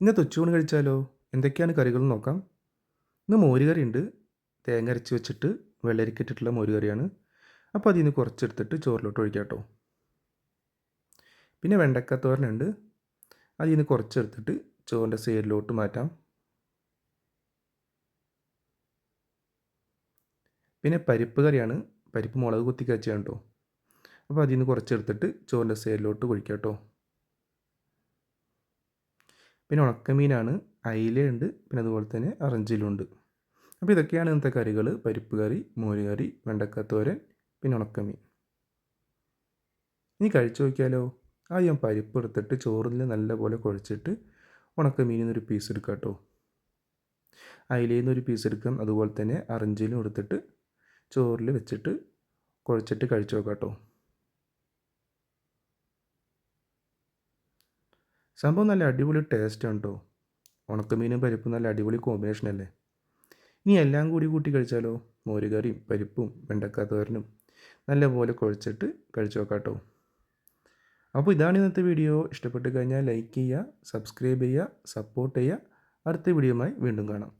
ഇന്നത്തെ ഉച്ചയൂണ് കഴിച്ചാലോ? എന്തൊക്കെയാണ് കറികൾ നോക്കാം. ഇന്ന് മോരുകറി ഉണ്ട് തേങ്ങ അരച്ച് വെച്ചിട്ട് വെള്ളരിക്കിട്ടിട്ടുള്ള മോരുകറിയാണ്. അപ്പോൾ അതിൽ നിന്ന് കുറച്ചെടുത്തിട്ട് ചോറിലോട്ട് ഒഴിക്കാം കേട്ടോ. പിന്നെ വെണ്ടക്ക തോരനുണ്ട് അതിൽ നിന്ന് കുറച്ചെടുത്തിട്ട് ചോറിന്റെ സൈഡിലോട്ട് മാറ്റാം. പിന്നെ പരിപ്പ് കറിയാണ്. പരിപ്പ് മുളക് കുത്തി കേട്ടോ. അപ്പോൾ അതിൽ നിന്ന് കുറച്ചെടുത്തിട്ട് ചോറിന്റെ സൈഡിലോട്ട് കുഴിക്കാം കേട്ടോ. പിന്നെ ഉണക്കമീനാണ് അയിലയുണ്ട് പിന്നെ അതുപോലെ തന്നെ അറഞ്ചിലുണ്ട് അപ്പോൾ ഇതൊക്കെയാണ് ഇന്നത്തെ കറികൾ. പരിപ്പ് കറി മോരുകറി വെണ്ടക്കത്തോരൻ പിന്നെ ഉണക്കമീൻ. ഇനി കഴിച്ചു നോക്കിയാലോ? ആദ്യം പരിപ്പ് എടുത്തിട്ട് ചോറിൽ നല്ലപോലെ കുഴച്ചിട്ട് ഉണക്കമീനിൽ നിന്നൊരു പീസ് എടുക്കാം കേട്ടോ. അയിലയിൽ നിന്നൊരു പീസ് എടുക്കാം. അതുപോലെ തന്നെ അറഞ്ചിലും എടുത്തിട്ട് ചോറിൽ വെച്ചിട്ട് കുഴച്ചിട്ട് കഴിച്ചു നോക്കാം കേട്ടോ. സംഭവം നല്ല അടിപൊളി ടേസ്റ്റ് ആണ് കേട്ടോ ഉണക്കമീനും പരിപ്പും നല്ല അടിപൊളി കോമ്പിനേഷൻ അല്ലേ? ഇനി എല്ലാം കൂടി കൂട്ടി കഴിച്ചാലോ? മോരുകറിയും പരിപ്പും വെണ്ടക്ക തോരനും നല്ലപോലെ കുഴച്ചിട്ട് കഴിച്ചു നോക്കാം കേട്ടോ അപ്പോൾ ഇതാണ് ഇന്നത്തെ വീഡിയോ ഇഷ്ടപ്പെട്ട് കഴിഞ്ഞാൽ ലൈക്ക് ചെയ്യുക സബ്സ്ക്രൈബ് ചെയ്യുക സപ്പോർട്ട് ചെയ്യുക. അടുത്ത വീഡിയോയുമായി വീണ്ടും കാണാം.